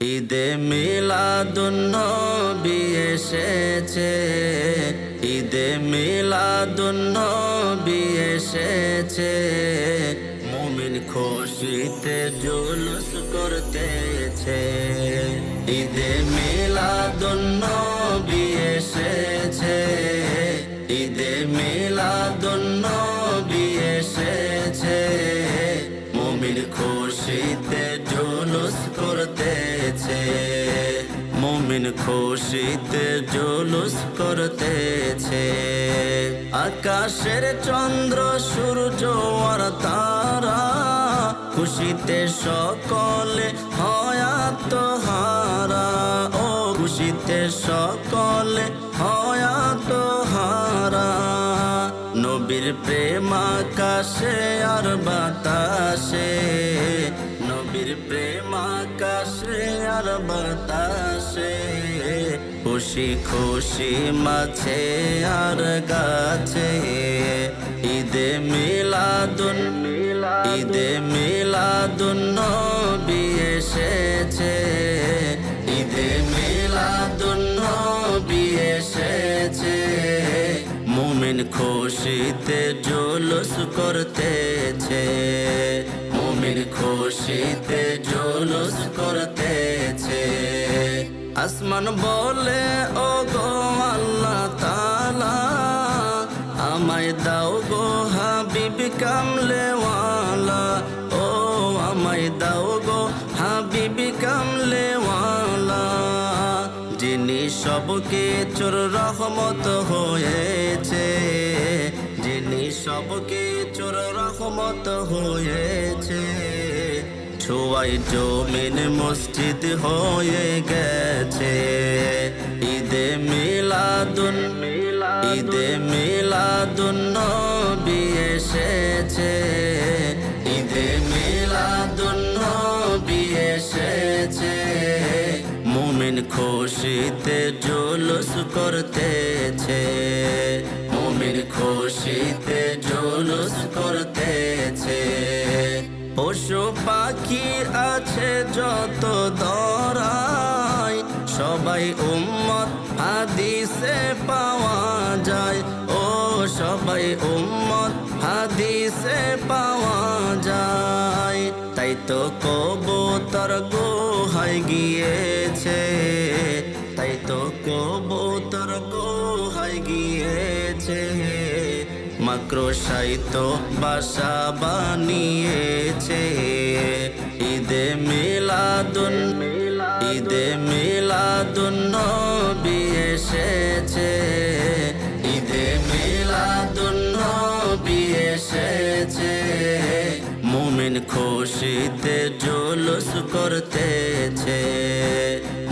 ঈদে মিলাদুন্নবী এসেছে। ঈদে মিলাদুন্নবী এসেছে। মুমিন খুশিতে জুলুস করতেছে। ঈদে মিলাদুন্নবী এসেছে। ঈদে মিলাদুন্নবী এসেছে। মুমিন খুশিতে জুলুস করতেছে মুমিন খুশিতে জুলুস করতেছে। আকাশের চন্দ্র, সূর্য আর তারা খুশিতে সকলে হয়াত হারা। ও খুশিতে সকলে হয়াত হারা। নবীর প্রেম আকাশে আর বাতাসে, নবীর প্রেম আকাশে আর বাতাসে, খুশি খুশি মাছে আর গাছে। ঈদে মিলাদুন ঈদে মিলাদুন নবী এসেছে। ঈদে মিলাদুন নবী এসেছে। মুমিন খুশিতে জুলুস করতেছে। মুমিন খুশিতে জুলুস করতেছে। আসমান বলে ও গো আল্লাহ তালা আমায় দাও গো হাবিব কামলেওয়ালা, ও আমায় দাও গো হাবিব কামলেওয়ালা, যিনি সবকে চোর রহমত হয়েছে, যিনি সবকে চোর রহমত হয়েছে। ছোয়াই জমিন মসজিদ হয়ে গেছে। ঈদে মিলাদুন ঈদে মিলাদুন নবী এসেছে। ঈদে মিলাদুন নবী এসেছে। মুমিন খুশিতে জুলুস করতেছে। মুমিন খুশিতে জুলুস করতেছে। পাখি আছে যত দরাই? সবাই উম্মত, হাদিসে পাওয়া যায়। ও সবাই উম্মত, হাদিসে পাওয়া যায়। তাই তো কবুতর গোহাই গিয়েছে। তাই তো কবুতর গোহাই গিয়েছে। মাক্রোশাই তো বাসা বানিয়েছে। ঈদে মিলাদুন ঈদে মিলাদুন নবী এসেছে। ঈদে মিলাদুন নবী এসেছে। মুমিন খুশিতে জুলুস করতেছে।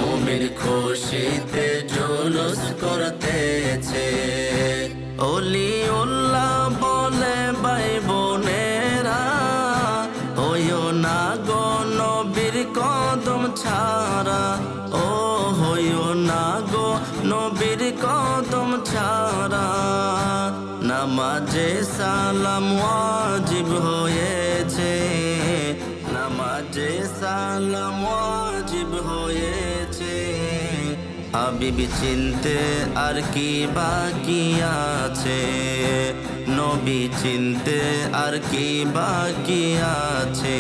মুমিন খুশিতে জুলুস করতেছে। কদম ছাড়া, ও হইও না গো নবীর কদম ছাড়া। নামাজে সালাম ওয়াজিব হয়েছে, নামাজে সালাম ওয়াজিব হয়েছে। হাবিব চিনতে আর কি বাকি আছে? নবী চিনতে আর কি বাকি আছে?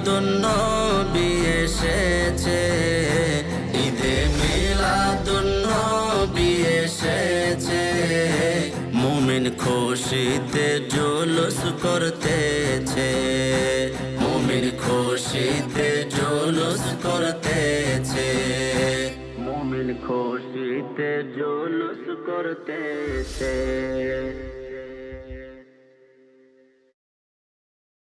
মিলাদুন নবী ঈদে মিলাদুন নবী এসেছে। মুমিন খুশিতে জুলুস করতেছে। মুমিন খুশিতে জুলুস করতেছে। মুমিন খুশিতে জুলুস করতেছে।